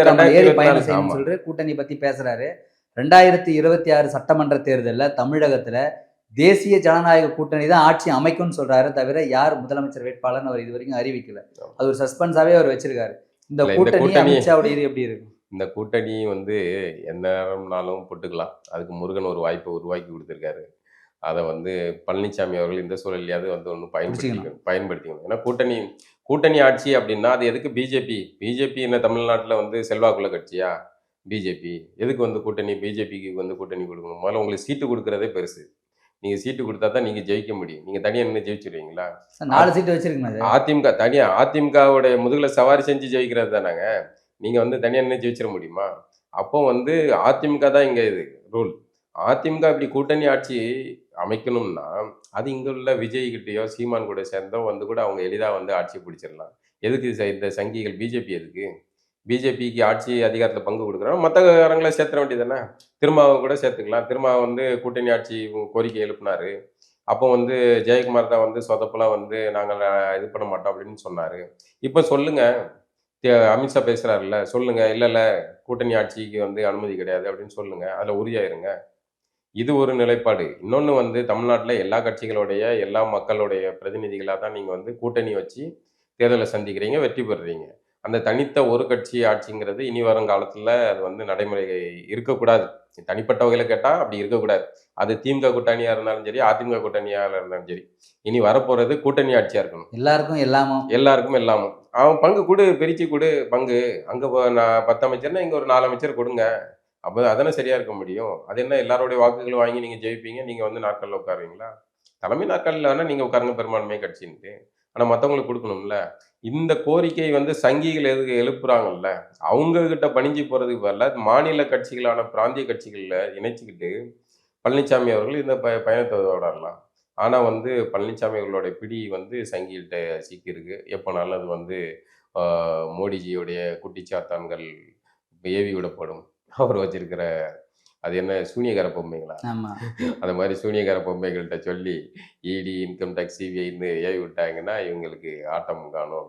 ஏறி பயணம் கூட்டணி பத்தி பேசுறாரு. ரெண்டாயிரத்தி இருபத்தி ஆறு சட்டமன்ற தேர்தல்ல தமிழகத்துல தேசிய ஜனநாயக கூட்டணி தான் ஆட்சி அமைக்கும்னு சொல்றாரு தவிர யார் முதலமைச்சர் வேட்பாளர்னு அவர் இது வரைக்கும் அறிவிக்கல அது ஒரு சஸ்பென்ஸாவே அவர் வச்சிருக்காரு. இந்த கூட்டணி கூட்டணி- அமித்ஷாவுடைய இது எப்படி இருக்கும் இந்த கூட்டணி வந்து எந்நேரம்னாலும் போட்டுக்கலாம். அதுக்கு முருகன் ஒரு வாய்ப்பை உருவாக்கி கொடுத்துருக்காரு. அதை வந்து பழனிசாமி அவர்கள் இந்த சூழலையாவது வந்து ஒன்று பயன்படுத்திக்கணும் பயன்படுத்திக்கணும். ஏன்னா கூட்டணி கூட்டணி ஆட்சி அப்படின்னா அது எதுக்கு பிஜேபி? பிஜேபி என்ன தமிழ்நாட்டில் வந்து செல்வாக்குள்ள கட்சியா? பிஜேபி. எதுக்கு வந்து கூட்டணி? பிஜேபிக்கு வந்து கூட்டணி கொடுக்கணும். முதல்ல உங்களுக்கு சீட்டு கொடுக்கறதே பெருசு. நீங்கள் சீட்டு கொடுத்தா தான் நீங்கள் ஜெயிக்க முடியும். நீங்கள் தனியாக நின்று ஜெயிச்சிருவீங்களா? சார், நாலு சீட்டு வச்சிருக்கணும் அதிமுக தனியா அதிமுகவுடைய முதுகுல சவாரி செஞ்சு ஜெயிக்கிறது தானேங்க. நீங்க வந்து தனியா நின்று ஜெயிச்சிட முடியுமா? அப்போ வந்து அதிமுக தான் இங்க இது ரூல் அதிமுக இப்படி கூட்டணி ஆட்சி அமைக்கணும்னா அது இங்கே உள்ள விஜய்கிட்டயோ சீமான் கூட சேர்ந்தோ வந்து கூட அவங்க எளிதாக வந்து ஆட்சியை பிடிச்சிடலாம். எதுக்கு இந்த சங்கிகள் பிஜேபி எதுக்கு? பிஜேபிக்கு ஆட்சி அதிகாரத்தில் பங்கு கொடுக்குறோம் மற்றவங்களை சேர்த்துற வேண்டியதானே திருமாவை கூட சேர்த்துக்கலாம். திருமாவை வந்து கூட்டணி ஆட்சி கோரிக்கை எழுப்பினார். அப்போ வந்து ஜெயக்குமார் தான் வந்து சொதப்பெல்லாம் வந்து நாங்கள் இது பண்ண மாட்டோம் அப்படின்னு சொன்னார். இப்போ சொல்லுங்கள் அமித்ஷா பேசுகிறாருல்ல சொல்லுங்கள் இல்லை இல்லை. கூட்டணி ஆட்சிக்கு வந்து அனுமதி கிடையாது அப்படின்னு சொல்லுங்கள் அதில் உறுதியாயிருங்க. இது ஒரு நிலைப்பாடு. இன்னொன்று வந்து தமிழ்நாட்டில் எல்லா கட்சிகளுடைய எல்லா மக்களுடைய பிரதிநிதிகளாக தான் நீங்கள் வந்து கூட்டணி வச்சு தேர்தலை சந்திக்கிறீங்க வெற்றி பெறுறீங்க. அந்த தனித்த ஒரு கட்சி ஆட்சிங்கிறது இனி வரும் காலத்தில் அது வந்து நடைமுறை இருக்கக்கூடாது. தனிப்பட்ட வகையில் கேட்டால் அப்படி இருக்கக்கூடாது. அது திமுக கூட்டணியாக இருந்தாலும் சரி அதிமுக கூட்டணியாக இருந்தாலும் சரி. இனி வரப்போகிறது கூட்டணி ஆட்சியாக இருக்கணும். எல்லாருக்கும் எல்லாமும். எல்லாருக்கும் எல்லாமும். அவன் பங்கு கொடு பிரிச்சு கொடு பங்கு. அங்க நான் பத்து அமைச்சர்னா இங்க ஒரு நாலு அமைச்சர் கொடுங்க. அப்போ அதானே சரியாக இருக்க முடியும்? அது என்ன எல்லாருடைய வாக்குகளும் வாங்கி நீங்கள் ஜெயிப்பீங்க? நீங்கள் வந்து நாட்களில் உட்காருவீங்களா? தலைமை நாட்களில் வேணால் நீங்கள் உட்காருங்க பெரும்பான்மை கட்சின்ட்டு. ஆனால் மற்றவங்களுக்கு கொடுக்கணும்ல? இந்த கோரிக்கை வந்து சங்கிகள் எதுக்கு எழுப்புறாங்கல்ல? அவங்கக்கிட்ட பணிஞ்சு போகிறதுக்கு பதிலாக மாநில கட்சிகளான பிராந்திய கட்சிகளில் இணைச்சிக்கிட்டு பழனிசாமி அவர்கள் இந்த ப பயணத்தை தொடரலாம் ஆனால் வந்து பழனிசாமி அவர்களுடைய பிடி வந்து சங்கிகிட்ட சிக்கியிருக்கு எப்போனாலும் அது வந்து மோடிஜியுடைய குட்டிச்சாத்தான்கள் ஏவி விடப்படும். அவர் வச்சிருக்கிற அது என்ன சூனியகார பொம்மைங்களா? அந்த மாதிரி சூனியகார பொம்மைகள்கிட்ட சொல்லி இடி இன்கம் டேக்ஸ் சிபிஐன்னு ஏவி விட்டாங்கன்னா இவங்களுக்கு ஆட்டம் காணும்.